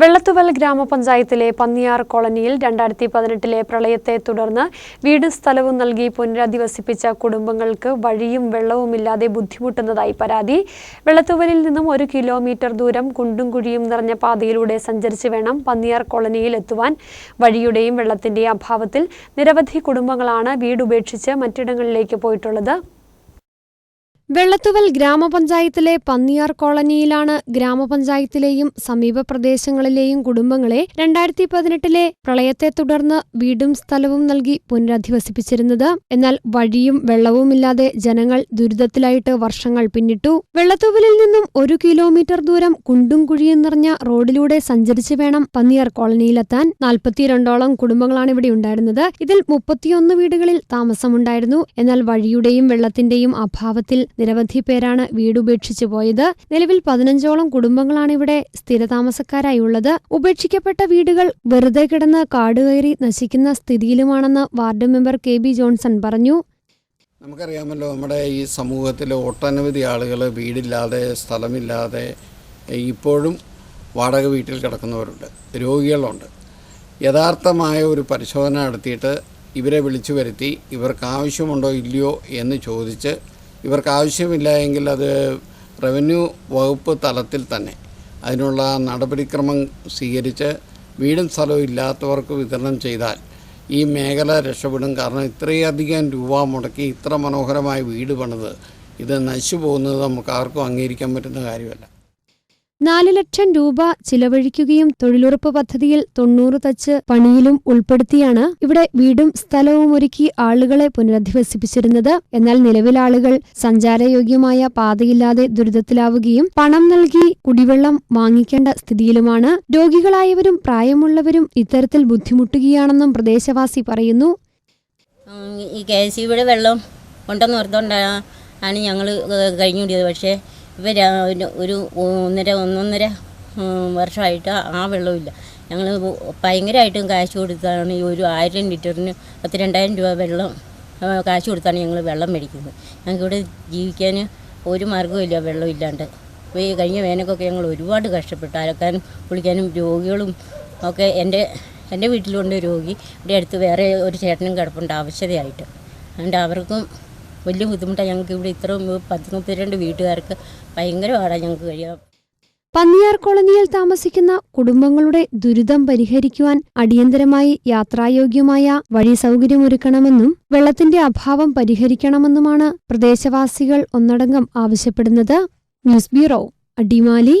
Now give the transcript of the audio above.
വെള്ളത്തുവൽ ഗ്രാമപഞ്ചായത്തിലെ പന്നിയാർ കോളനിയിൽ രണ്ടായിരത്തി പതിനെട്ടിലെ പ്രളയത്തെ തുടർന്ന് വീടും സ്ഥലവും നൽകി പുനരധിവസിപ്പിച്ച കുടുംബങ്ങൾക്ക് വഴിയും വെള്ളവുമില്ലാതെ ബുദ്ധിമുട്ടുന്നതായി പരാതി. വെള്ളത്തുവലിൽ നിന്നും ഒരു കിലോമീറ്റർ ദൂരം കുണ്ടും കുഴിയും നിറഞ്ഞ പാതയിലൂടെ സഞ്ചരിച്ച് വേണം പന്നിയാർ കോളനിയിൽ എത്തുവാൻ. വഴിയുടെയും വെള്ളത്തിന്റെയും അഭാവത്തിൽ നിരവധി കുടുംബങ്ങളാണ് വീടുപേക്ഷിച്ച് മറ്റിടങ്ങളിലേക്ക് പോയിട്ടുള്ളത്. വെള്ളത്തുവൽ ഗ്രാമപഞ്ചായത്തിലെ പന്നിയാർ കോളനിയിലാണ് ഗ്രാമപഞ്ചായത്തിലെയും സമീപ പ്രദേശങ്ങളിലെയും കുടുംബങ്ങളെ രണ്ടായിരത്തി പതിനെട്ടിലെ പ്രളയത്തെ തുടർന്ന് വീടും സ്ഥലവും നൽകി പുനരധിവസിപ്പിച്ചിരുന്നത്. എന്നാൽ വഴിയും വെള്ളവുമില്ലാതെ ജനങ്ങൾ ദുരിതത്തിലായിട്ട് വർഷങ്ങൾ പിന്നിട്ടു. വെള്ളത്തുവലിൽ നിന്നും ഒരു കിലോമീറ്റർ ദൂരം കുണ്ടും കുഴിയും നിറഞ്ഞ റോഡിലൂടെ സഞ്ചരിച്ച് വേണം പന്നിയാർ കോളനിയിലെത്താൻ. നാൽപ്പത്തിരണ്ടോളം കുടുംബങ്ങളാണ് ഇവിടെ ഉണ്ടായിരുന്നത്. ഇതിൽ മുപ്പത്തിയൊന്ന് വീടുകളിൽ താമസമുണ്ടായിരുന്നു. എന്നാൽ വഴിയുടെയും വെള്ളത്തിന്റെയും അഭാവത്തിൽ നിരവധി പേരാണ് വീടുപേക്ഷിച്ചു പോയത്. നിലവിൽ പതിനഞ്ചോളം കുടുംബങ്ങളാണ് ഇവിടെ സ്ഥിരതാമസക്കാരായുള്ളത്. ഉപേക്ഷിക്കപ്പെട്ട വീടുകൾ വെറുതെ കിടന്ന് കാടുകയറി നശിക്കുന്ന സ്ഥിതിയിലുമാണെന്ന് ward member K B Johnson പറഞ്ഞു. നമുക്കറിയാമല്ലോ നമ്മുടെ ഈ സമൂഹത്തിൽ ഒട്ടനവധി ആളുകൾ വീടില്ലാതെ സ്ഥലമില്ലാതെ ഇപ്പോഴും വാടക വീട്ടിൽ കിടക്കുന്നവരുണ്ട് രോഗികളുണ്ട്. യഥാർത്ഥമായ ഒരു പരിശോധന നടത്തിയിട്ട് ഇവരെ വിളിച്ചു വരുത്തി ഇവർക്ക് ആവശ്യമുണ്ടോ ഇല്ലയോ എന്ന് ചോദിച്ച് ഇവർക്ക് ആവശ്യമില്ല എങ്കിൽ അത് റവന്യൂ വകുപ്പ് തലത്തിൽ തന്നെ അതിനുള്ള നടപടിക്രമം സ്വീകരിച്ച് വീടും സ്ഥലവും ഇല്ലാത്തവർക്ക് വിതരണം ചെയ്താൽ ഈ മേഖല രക്ഷപ്പെടും. കാരണം ഇത്രയധികം രൂപ മുടക്കി ഇത്ര മനോഹരമായ വീട് പണിത് ഇത് നശിച്ചു പോകുന്നത് നമുക്ക് ആർക്കും അംഗീകരിക്കാൻ പറ്റുന്ന കാര്യമല്ല. നാല് ലക്ഷം രൂപ ചിലവഴിക്കുകയും തൊഴിലുറപ്പ് പദ്ധതിയിൽ തൊണ്ണൂറ് തച്ച് പണിയിലും ഉൾപ്പെടുത്തിയാണ് ഇവിടെ വീടും സ്ഥലവും ഒരുക്കി ആളുകളെ പുനരധിവസിപ്പിച്ചിരുന്നത്. എന്നാൽ നിലവിൽ ആളുകൾ സഞ്ചാരയോഗ്യമായ പാതയില്ലാതെ ദുരിതത്തിലാവുകയും പണം നൽകി കുടിവെള്ളം വാങ്ങിക്കേണ്ട സ്ഥിതിയിലുമാണ്. രോഗികളായവരും പ്രായമുള്ളവരും ഇത്തരത്തിൽ ബുദ്ധിമുട്ടുകയാണെന്നും പ്രദേശവാസി പറയുന്നു. ഈ കെ സി വെള്ളം ഉണ്ടെന്ന് ഓർത്തോണ്ടാണ് ഞങ്ങൾ കഴിഞ്ഞു കൂടിയത് പക്ഷേ ഇവർ ഒരു ഒന്നര ഒന്നൊന്നര വർഷമായിട്ട് ആ വെള്ളമില്ല ഞങ്ങൾ ഭയങ്കരമായിട്ടും കാശ് കൊടുത്താണ് ഈ ഒരു ആയിരം ലിറ്ററിന് പത്ത് രണ്ടായിരം രൂപ വെള്ളം കാശ് കൊടുത്താണ് ഞങ്ങൾ വെള്ളം മേടിക്കുന്നത്. ഞങ്ങൾക്കിവിടെ ജീവിക്കാൻ ഒരു മാർഗമില്ല വെള്ളം ഇല്ലാണ്ട്. അപ്പോൾ ഈ കഴിഞ്ഞ വേനൽക്കൊക്കെ ഞങ്ങൾ ഒരുപാട് കഷ്ടപ്പെട്ടു. അലക്കാനും കുളിക്കാനും രോഗികളും ഒക്കെ എന്റെ എന്റെ വീട്ടിലുണ്ട് രോഗി. ഇവിടെ അടുത്ത് വേറെ ഒരു ചേട്ടനും കിടപ്പുണ്ട് ആവശ്യതയായിട്ട്. അതുകൊണ്ട് അവർക്കും വലിയ ബുദ്ധിമുട്ടാണ്. ഞങ്ങൾക്ക് ഇവിടെ ഇത്ര പത്ത് മുപ്പത്തിരണ്ട് വീട്ടുകാർക്ക് ഭയങ്കര പാടാണ് ഞങ്ങൾക്ക് കഴിയാം പന്നിയാർ കോളനിയിൽ താമസിക്കുന്ന കുടുംബങ്ങളുടെ ദുരിതം പരിഹരിക്കുവാൻ അടിയന്തരമായി യാത്രായോഗ്യമായ വഴി സൗകര്യമൊരുക്കണമെന്നും വെള്ളത്തിന്റെ അഭാവം പരിഹരിക്കണമെന്നുമാണ് പ്രദേശവാസികൾ ഒന്നടങ്കം ആവശ്യപ്പെടുന്നത്. News bureau Adimali.